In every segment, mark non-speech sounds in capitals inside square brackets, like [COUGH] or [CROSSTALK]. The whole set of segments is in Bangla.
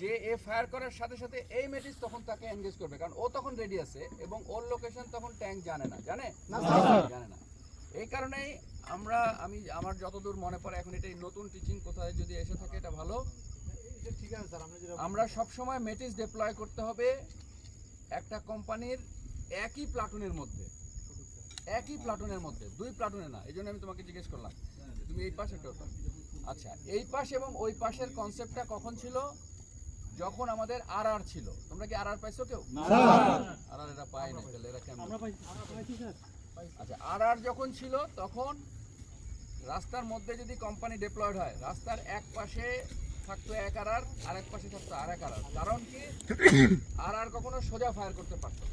যে এ ফায়ার করার সাথে সাথে এই মেটিস তখন তাকে এনগেজ করবে। কারণ ও তখন রেডি আছে এবং ওর লোকেশন তখন ট্যাঙ্ক জানে না। জানে? জানে না। এই কারণেই আমরা আমি আমার যতদূর মনে পড়ে এখন এটাই নতুন টিচিং কোথায় যদি এসে থাকে এটা ভালো। এটা ঠিক আছে স্যার আমরা সব সময় মেটিস ডিপ্লয় করতে হবে একটা কোম্পানির একই প্লাটুনের মধ্যে। একই প্লাটুনের মধ্যে দুই প্লাটুনে না। এই জন্য আমি তোমাকে জিজ্ঞেস করলাম তুমি এই পাশে আচ্ছা এই পাশ এবং ওই পাশের কনসেপ্টটা কখন ছিল? যখন আমাদের আর আর ছিল তোমরা কি আর আর পাইছো কেউ? আর আর এটা পাই না তাহলে এরা কেমন? আচ্ছা আর আর যখন ছিল তখন রাস্তার মধ্যে যদি কোম্পানি ডিপ্লয়েড হয় রাস্তার এক পাশে থাকতো এক আর আর আর এক পাশে থাকতো আর এক আর আর কারণ কি? [COUGHS] আর আর কখনো সোজা ফায়ার করতে পারতো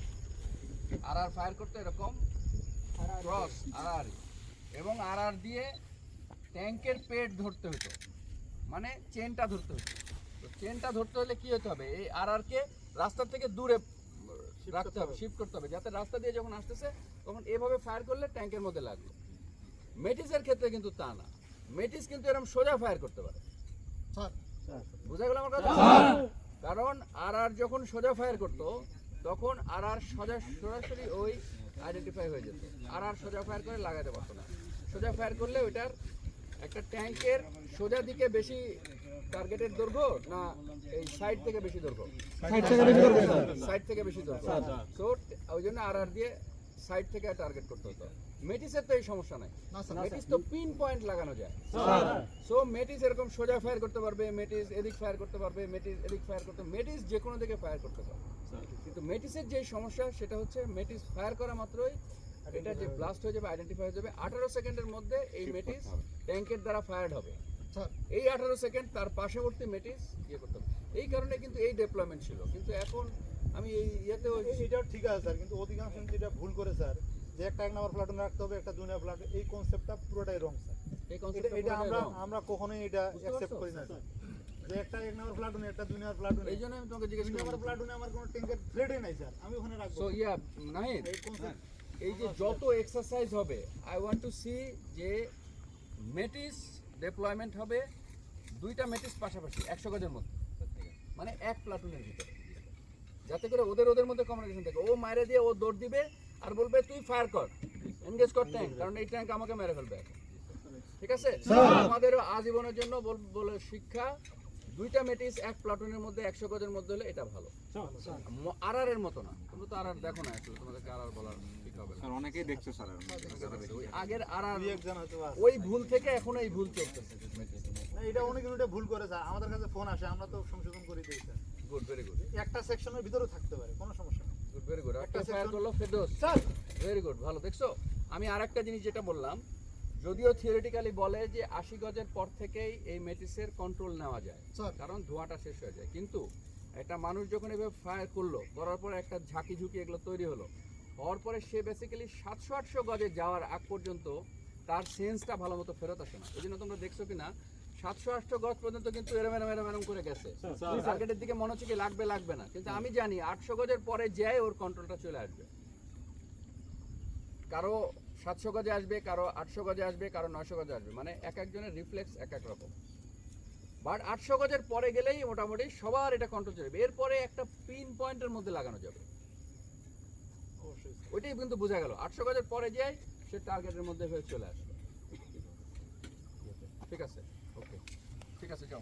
আর আর ফায়ার করতো এরকম ক্রস আর আর এবং আর আর দিয়ে ট্যাঙ্কের পেট ধরতে হতো। মানে চেনটা ধরতে হতো। তো চেনটা ধরতে হলে কি হতে হবে? এই আর আর কে রাস্তা থেকে দূরে রাখতে হবে শিফট করতে হবে। যাতে রাস্তা দিয়ে যখন আসতেছে তখন এভাবে ফায়ার করলে ট্যাঙ্কের মধ্যে লাগবে। মেটিসের ক্ষেত্রে কিন্তু তা না। মেটিস কিন্তু এরকম সোজা ফায়ার করতে পারে। স্যার বুঝা গেল আমার কথা? কারণ আর আর যখন সোজা ফায়ার করতো তখন আর আর সোজা সরাসরি ওই আইডেন্টিফাই হয়ে যেত। আর আর সোজা ফায়ার করে লাগাতে পারতো না। সোজা ফায়ার করলে ওইটার একটা ট্যাঙ্কের সোজা দিকে বেশি টার্গেটের দৈর্ঘ্য না এই সাইড থেকে বেশি দৈর্ঘ্য? সাইড থেকে বেশি দৈর্ঘ্য সো ওই জন্য আর আর দিয়ে সাইড থেকে টার্গেট করতে হতো। মেটিসের তো এই সমস্যা নাই। মেটিস তো পিন পয়েন্ট লাগানো যায়। সো মেটিস এরকম সোজা ফায়ার করতে পারবে মেটিস এদিক ফায়ার করতে পারবে মেটিস এদিক ফায়ার করতে মেটিস যে কোনো দিকে ফায়ার করতে পারবে। কিন্তু মেটিসের যে সমস্যা সেটা হচ্ছে মেটিস ফায়ার করা মাত্রই এটা যে ব্লাস্ট হয়ে যাবে আইডেন্টিফাই হয়ে যাবে আঠারো সেকেন্ডের মধ্যে এই মেটিস ট্যাঙ্কের দ্বারা ফায়ার্ড হবে। এই আঠারো সেকেন্ড তার পার্শ্ববর্তী মেটিস ইয়ে করতে হবে। এই কারণে কিন্তু এই ডেভেলপমেন্ট ছিল। কিন্তু এখন আমি এই ইয়েতেও এ- এটাও ঠিক আছে স্যার কিন্তু অধিকাংশ যেটা ভুল করে স্যার যে একটা এক নাম্বার প্লাটুন রাখতে হবে একটা দুই নাম্বার প্লাটুন এই কনসেপ্টটা পুরোটাই রং স্যার। এই এটা আমরা আমরা কখনোই এটা অ্যাকসেপ্ট করি না স্যার। যে একটা এক নাম্বার প্লাটুন একটা দুই নাম্বার প্লাটুন এই জন্য আমি তোমাকে জিজ্ঞেস দুই নাম্বার প্লাটুনে আমার কোনো ট্যাঙ্কের থ্রেডই নাই স্যার। আমি ওখানে রাখব। সো ইয়া নাহিদ এই কনসেপ্ট এই যে যত এক্সারসাইজ হবে আই ওয়ান্ট টু সি যে মেটিস ডেপ্লয়মেন্ট হবে দুইটা মেটিস পাশাপাশি একশো গজের মধ্যে। মানে এক প্লাটুনের ভিতরে। যাতে করে ওদের ওদের মধ্যে কমিউনিকেশন থাকে। ও মারে দিয়ে ও দৌড় দিবে আর বলবে তুই ফায়ার কর। এনগেজ কর ট্যাঙ্ক কারণ এই ট্যাঙ্ক আমাকে মেরে ফেলবে ঠিক আছে? আমাদেরও আজীবনের জন্য বল- শিক্ষা দুইটা মেটিস এক প্লাটুনের মধ্যে একশো গজের মধ্যে হলে এটা ভালো। আর এর মতো না। তোমরা তো আর আর দেখো না আসলে তোমাদেরকে আর আর বলার স্যার অনেকেই দেখছে স্যার আগের আর আর দুই একজন হয়তো আছে। ওই ভুল থেকে এখনও এই ভুল চলতেছে। এটা অনেক এটা ভুল করে স্যার। আমাদের কাছে ফোন আসে আমরা তো সংশোধন করে দিই স্যার। গুড ভেরি গুড একটা সেকশনের ভিতরেও থাকতে পারে কোনো সমস্যা নেই। গুড ভেরি গুড একটা একটা ফায়ার করল ফেরদৌস স্যার! ভেরি গুড ভালো দেখছ? আমি আরেকটা জিনিস যেটা বললাম যদিও থিওরিটিক্যালি বলে যে আশি গজের পর থেকেই এই মেটিসের কন্ট্রোল নেওয়া যায় কারণ ধোঁয়াটা শেষ হয়ে যায়। কিন্তু একটা মানুষ যখন এভাবে ফায়ার করল করার পর একটা ঝাঁকি ঝুঁকি এগুলো তৈরি হলো হওয়ার পরে সে বেসিক্যালি সাতশো আটশো গজে যাওয়ার আগ পর্যন্ত তার সেন্সটা ভালো মতো ফেরত আসে না। এই জন্য তোমরা দেখছ কি না সাতশো আটশো গজ পর্যন্ত কিন্তু এরম এরম এরম এরম করে গেছে। টার্গেটের দিকে মনে হচ্ছে কি লাগবে লাগবে না। কিন্তু আমি জানি আটশো গজের পরে যায় ওর কন্ট্রোলটা চলে আসবে। কারও সাতশো গজে আসবে কারও আটশো গজে আসবে কারও নয়শো গজে আসবে। মানে এক একজনের রিফ্লেক্স এক এক রকম। বাট আটশো গজের পরে গেলেই মোটামুটি সবার এটা কন্ট্রোল চলে যাবে। এরপরে একটা পিন পয়েন্টের মধ্যে লাগানো যাবে। ওইটাই কিন্তু বোঝা গেল। আটশো গজের পরে যাই সে টার্গেটের মধ্যে হয়ে চলে আসবে ঠিক আছে? ওকে ঠিক আছে, যাও.